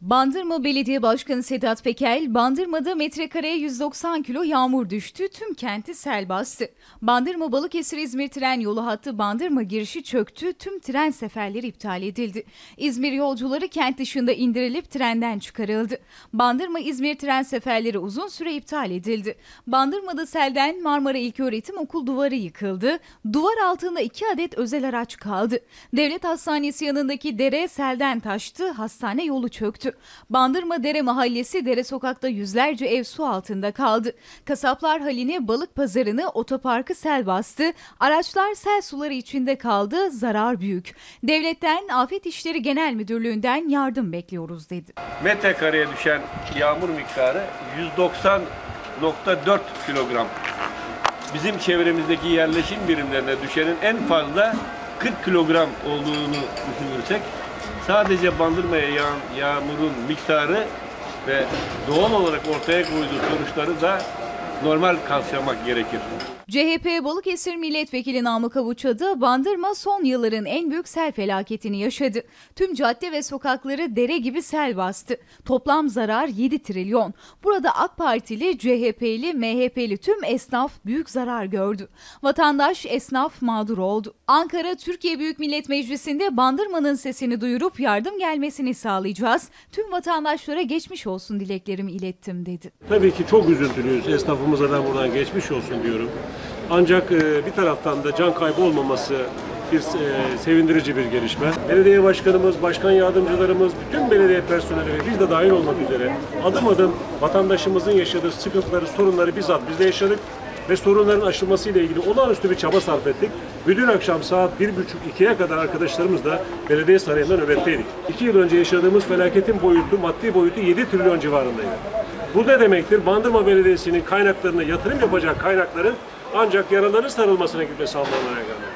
Bandırma Belediye Başkanı Sedat Peker, Bandırma'da metrekareye 190 kilo yağmur düştü, tüm kenti sel bastı. Bandırma Balıkesir İzmir tren yolu hattı Bandırma girişi çöktü, tüm tren seferleri iptal edildi. İzmir yolcuları kent dışında indirilip trenden çıkarıldı. Bandırma İzmir tren seferleri uzun süre iptal edildi. Bandırma'da selden Marmara İlköğretim Okul duvarı yıkıldı. Duvar altında iki adet özel araç kaldı. Devlet Hastanesi yanındaki dere selden taştı, hastane yolu çöktü. Bandırma Dere Mahallesi Dere Sokak'ta yüzlerce ev su altında kaldı. Kasaplar halini, balık pazarını, otoparkı sel bastı. Araçlar sel suları içinde kaldı, zarar büyük. Devletten Afet İşleri Genel Müdürlüğü'nden yardım bekliyoruz dedi. metrekareye düşen yağmur miktarı 190.4 kilogram. Bizim çevremizdeki yerleşim birimlerine düşenin en fazla 40 kilogram olduğunu düşünürsek sadece bandırmaya yağan yağmurun miktarı ve doğal olarak ortaya koyduğu sonuçları da normal karşılamak gerekir. CHP Balıkesir Milletvekili Namık Avuçadı, Bandırma son yılların en büyük sel felaketini yaşadı. Tüm cadde ve sokakları dere gibi sel bastı. Toplam zarar 7 trilyon. Burada AK Partili, CHP'li, MHP'li tüm esnaf büyük zarar gördü. Vatandaş, esnaf mağdur oldu. Ankara Türkiye Büyük Millet Meclisi'nde Bandırma'nın sesini duyurup yardım gelmesini sağlayacağız. Tüm vatandaşlara geçmiş olsun dileklerimi ilettim dedi. Tabii ki çok üzüntülüyüz. Esnafımıza da buradan geçmiş olsun diyorum. Ancak e, bir taraftan da can kaybı olmaması bir e, sevindirici bir gelişme. Belediye başkanımız, başkan yardımcılarımız, bütün belediye personeli ve biz de dahil olmak üzere adım adım vatandaşımızın yaşadığı sıkıntıları, sorunları bizzat biz de yaşadık ve sorunların aşılması ile ilgili olağanüstü bir çaba sarf ettik. Bütün akşam saat 1.30-2'ye kadar arkadaşlarımızla belediye sarayında nöbetteydik. İki yıl önce yaşadığımız felaketin boyutu, maddi boyutu 7 trilyon civarındaydı. Bu ne demektir? Bandırma Belediyesi'nin kaynaklarına yatırım yapacak kaynakların ancak yaraların sarılmasına gitmesi anlamına gelmektedir.